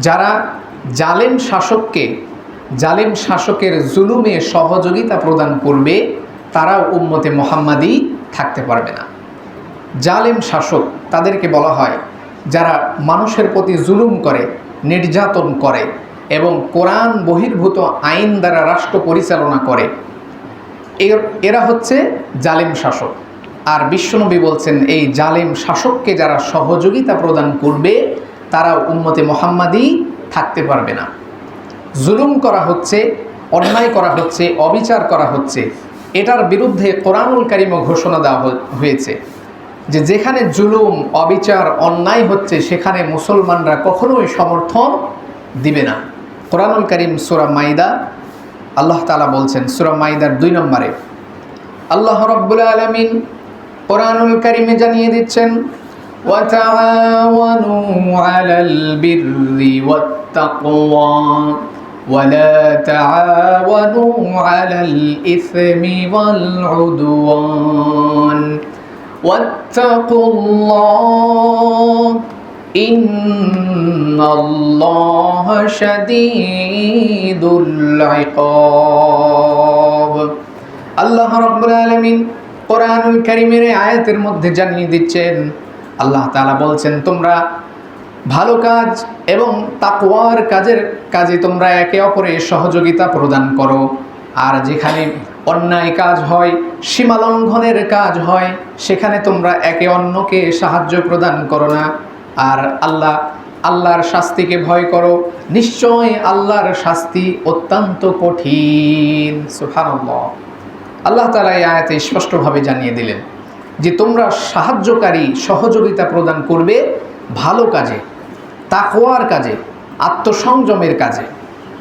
যারা জালেম শাসককে, জালেম শাসকের জুলুমে সহযোগিতা প্রদান করবে, তারাও উম্মতে মোহাম্মাদি থাকতে পারবে না। জালেম শাসক তাদেরকে বলা হয়, যারা মানুষের প্রতি জুলুম করে, নির্যাতন করে এবং কোরআন বহির্ভূত আইন দ্বারা রাষ্ট্র পরিচালনা করে। এর, এরা হচ্ছে জালেম শাসক। আর বিশ্বনবী বলছেন, এই জালেম শাসককে যারা সহযোগিতা প্রদান করবে তারা উম্মতে মোহাম্মাদি থাকতে পারবে না। জুলুম করা হচ্ছে, অন্যায় করা হচ্ছে, অবিচার করা হচ্ছে। এটার বিরুদ্ধে কোরআনুল কারিমও ঘোষণা দেওয়া হয়েছে যে যেখানে জুলুম, অবিচার, অন্যায় হচ্ছে, সেখানে মুসলমানরা কখনোই সমর্থন দিবে না। কোরআনুল করিম সুরা মাইদা, আল্লাহ তালা বলছেন, সুরা মাইদার দুই নম্বরে, আল্লাহ রব্বুল আলমিন কোরআনুল কারিমে জানিয়ে দিচ্ছেন وتعاونوا على البر والتقوى ولا تعاونوا على الإثم والعدوان واتقوا الله إن الله شديد العقاب আল্লাহ রব্বুল আলমিন কোরআনুল কারিমের এই আয়াতের মধ্যে জানিয়ে দিচ্ছেন আল্লাহ তালা বলছেন, তোমরা ভালো কাজ এবং তাকওয়ার কাজের কাজে তোমরা একে অপরের সহযোগিতা প্রদান করো। আর যেখানে অন্যায় কাজ হয় সীমালঙ্ঘনের কাজ হয়, সেখানে তোমরা একে অন্যকে সাহায্য প্রদান করো না। আর আল্লাহ, আল্লাহর শাস্তিকে ভয় করো। নিশ্চয় আল্লাহর শাস্তি অত্যন্ত কঠিন। সুবহানাল্লাহ। আল্লাহ তালা এই আয়াতে স্পষ্টভাবে জানিয়ে দিলেন যে তোমরা সাহায্যকারী সহযোগিতা প্রদান করবে ভালো কাজে, তাকওয়ার কাজে, আত্মসংযমের কাজে।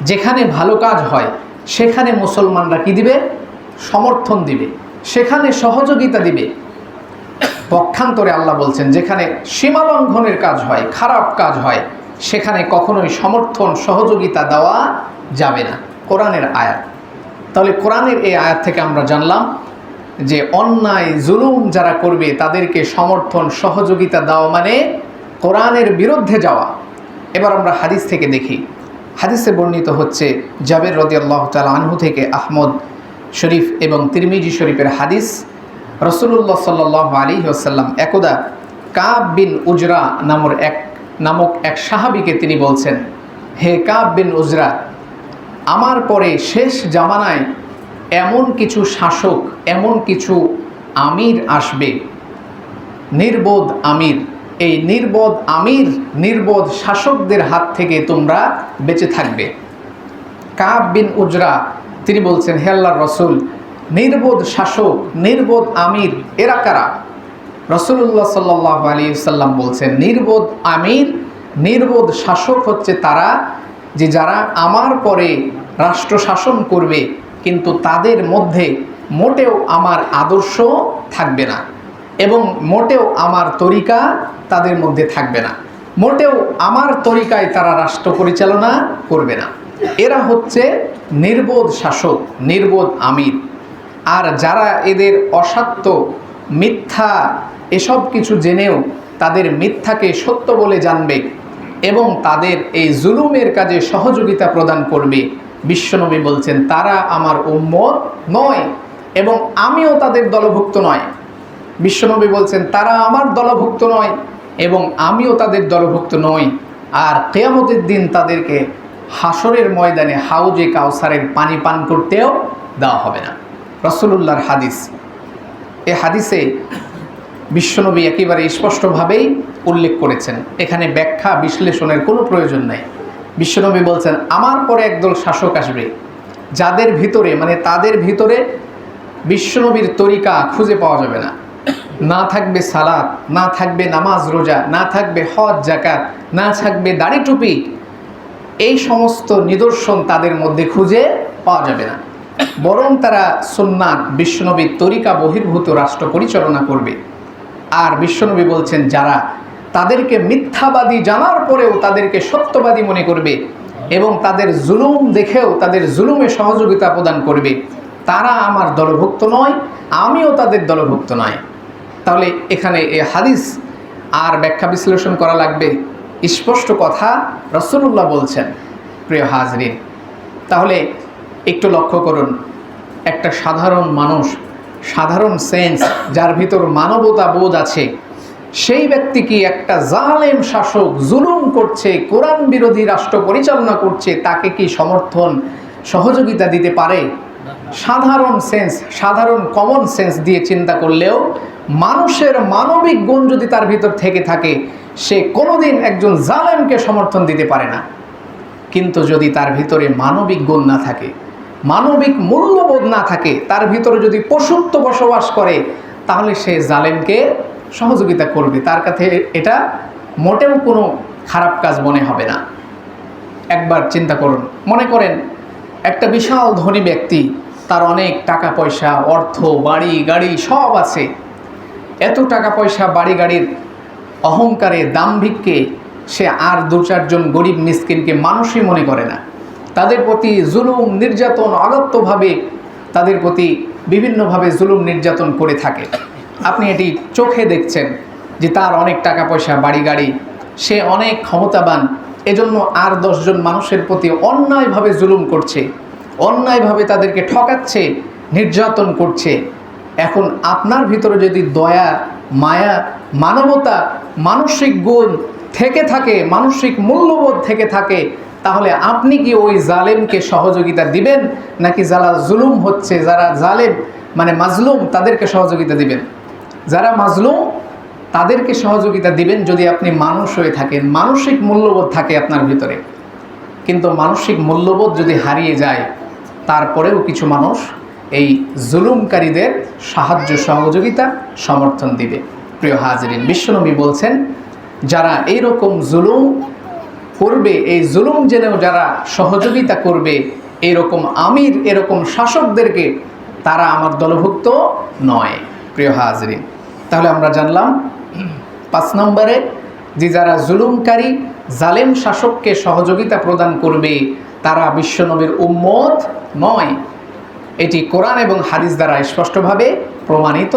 যেখানে ভালো কাজ হয়, সেখানে মুসলমানরা কি দিবে? সমর্থন দিবে। সেখানে সহযোগিতা দিবে। পক্ষান্তরে আল্লাহ বলছেন, যেখানে সীমালঙ্ঘনের কাজ হয়, খারাপ কাজ হয়, সেখানে কখনোই সমর্থন, সহযোগিতা দেওয়া যাবে না। কোরআনের আয়াত। তাহলে কোরআনের এই আয়াত থেকে আমরা জানলাম যে অন্যায়, জুলুম যারা করবে, তাদেরকে সমর্থন, সহযোগিতা দেওয়া মানে কোরআনের বিরুদ্ধে যাওয়া। এবার আমরা হাদিস থেকে দেখি। হাদিসে বর্ণিত হচ্ছে, জাবের রদি আল্লাহ তাল আনহু থেকে আহমদ শরীফ এবং তিরমিজি শরীফের হাদিস। রসুল্লাহ সাল্লাহ আলী আসাল্লাম একদা কাব বিন উজরা নামর এক, নামক এক সাহাবিকে তিনি বলছেন, হে কাব বিন উজরা, আমার পরে শেষ জামানায় এমন কিছু শাসক, এমন কিছু আমির আসবে। নির্বোধ আমির, এই নির্বোধ আমির, নির্বোধ শাসকদের হাত থেকে তোমরা বেঁচে থাকবে। কাব বিন উজরা, তিনি বলছেন, হে আল্লাহর রসুল, নির্বোধ শাসক, নির্বোধ আমির, এরা কারা? রসুল্লাহ সাল্লাহ আলী সাল্লাম বলছেন, নির্বোধ আমির, নির্বোধ শাসক হচ্ছে তারা যে যারা আমার পরে রাষ্ট্র শাসন করবে কিন্তু তাদের মধ্যে মোটেও আমার আদর্শ থাকবে না এবং মোটেও আমার তরিকা তাদের মধ্যে থাকবে না। মোটেও আমার তরিকায় তারা রাষ্ট্র পরিচালনা করবে না। এরা হচ্ছে নির্বোধ শাসক, নির্বোধ আমির। আর যারা এদের অসত্য, মিথ্যা, এসব কিছু জেনেও তাদের মিথ্যাকে সত্য বলে জানবে এবং তাদের এই জুলুমের কাজে সহযোগিতা প্রদান করবে বিশ্বনবী বলছেন, তারা আমার উম্মত নয় এবং আমিও তাদের দলভুক্ত নয়। বিশ্বনবী বলছেন, তারা আমার দলভুক্ত নয় এবং আমিও তাদের দলভুক্ত নই। আর কেয়ামতের দিন তাদেরকে হাসরের ময়দানে হাউজে কাউসারের পানি পান করতেও দেওয়া হবে না। রসুলুল্লাহর হাদিস। এ হাদিসে বিশ্বনবী একেবারে স্পষ্টভাবেই উল্লেখ করেছেন। এখানে ব্যাখ্যা বিশ্লেষণের কোনো প্রয়োজন নেই। বিশ্বনবী বলছেন, আমার পরে একদল শাসক আসবে, যাদের ভিতরে মানে তাদের ভিতরে বিশ্বনবীর তরিকা খুঁজে পাওয়া যাবে না। না থাকবে সালাদ না থাকবে নামাজ, রোজা, না থাকবে হজ জাকাত না থাকবে দাড়ি টুপি, এই সমস্ত নিদর্শন তাদের মধ্যে খুঁজে পাওয়া যাবে না। বরং তারা সুন্নাত, বিশ্বনবীর তরিকা বহির্ভূত রাষ্ট্র পরিচালনা করবে। আর বিশ্বনবী বলছেন, যারা তাদেরকে মিথ্যাবাদী জানার পরেও তাদেরকে সত্যবাদী মনে করবে এবং তাদের জুলুম দেখেও তাদের জুলুমে সহযোগিতা প্রদান করবে। তারা আমার দলভুক্ত নয়, আমিও তাদের দলভুক্ত নয়। তাহলে এখানে এ হাদিস আর ব্যাখ্যা বিশ্লেষণ করা লাগবে। স্পষ্ট কথা রসুল্লাহ বলছেন, প্রিয় হাজরিন, তাহলে একটু লক্ষ্য করুন, একটা সাধারণ মানুষ, সাধারণ সেন্স যার ভিতর মানবতা বোধ আছে সেই ব্যক্তি কি একটা জালেম শাসক জুলুম করছে, কোরআন বিরোধী রাষ্ট্র পরিচালনা করছে, তাকে কি সমর্থন, সহযোগিতা দিতে পারে? সাধারণ সেন্স সাধারণ কমন সেন্স দিয়ে চিন্তা করলেও মানুষের মানবিক গুণ যদি তার ভিতর থেকে থাকে, সে কোনোদিন একজন জালেমকে সমর্থন দিতে পারে না। কিন্তু যদি তার ভিতরে মানবিক গুণ না থাকে, মানবিক মূল্যবোধ না থাকে, তার ভিতরে যদি পশুত্ব বসবাস করে, তাহলে সে জালেমকে সহযোগিতা করবে, তার কাছে এটা মোটেও কোনো খারাপ কাজ মনে হবে না। একবার চিন্তা করুন। মনে করেন, একটা বিশাল ধনী ব্যক্তি, তার অনেক টাকা পয়সা, অর্থ, বাড়ি, গাড়ি সব আছে। এত টাকা পয়সা, বাড়ি, গাড়ির অহংকারে, দাম্ভিককে সে আর দু চারজন গরিব মিসকিনকে মানুষই মনে করে না। তাদের প্রতি জুলুম, নির্যাতন, অগত্যভাবে তাদের প্রতি বিভিন্নভাবে জুলুম, নির্যাতন করে থাকে। আপনি এটি চোখে দেখছেন যে তার অনেক টাকা পয়সা বাড়ি গাড়ি সে অনেক ক্ষমতাবান। এজন্য আর দশজন মানুষের প্রতি অন্যায়ভাবে জুলুম করছে, অন্যায়ভাবে তাদেরকে ঠকাচ্ছে, নির্যাতন করছে। এখন আপনার ভিতরে যদি দয়া, মায়া, মানবতা, মানসিক গুণ থেকে থাকে, মানসিক মূল্যবোধ থেকে থাকে, তাহলে আপনি কি ওই জালেমকে সহযোগিতা দিবেন? নাকি যারা জুলুম হচ্ছে, যারা জালেম মানে মাজলুম, তাদেরকে সহযোগিতা দিবেন? যারা মাজলুম, তাদেরকে সহযোগিতা দিবেন যদি আপনি মানুষ হয়ে থাকেন। মানসিক মূল্যবোধ থাকে আপনার ভিতরে। কিন্তু মানসিক মূল্যবোধ যদি হারিয়ে যায়, তারপরেও কিছু মানুষ এই জুলুমকারীদের সাহায্য, সহযোগিতা, সমর্থন দিবে। প্রিয় হাজরিন, বিশ্বনবী বলছেন, যারা এইরকম জুলুম করবে, এই জুলুম জেনেও যারা সহযোগিতা করবে, এরকম আমির, এরকম শাসকদেরকে তারা আমার দলভুক্ত নয়। প্রিয় হাজরিন তাহলে আমরা জানলাম পাঁচ নম্বরে, যে যারা জুলুমকারী, জালেম শাসককে সহযোগিতা প্রদান করবে, তারা বিশ্বনবীর উম্মত নয়। এটি কোরআন এবং হাদিস দ্বারা স্পষ্টভাবে প্রমাণিত।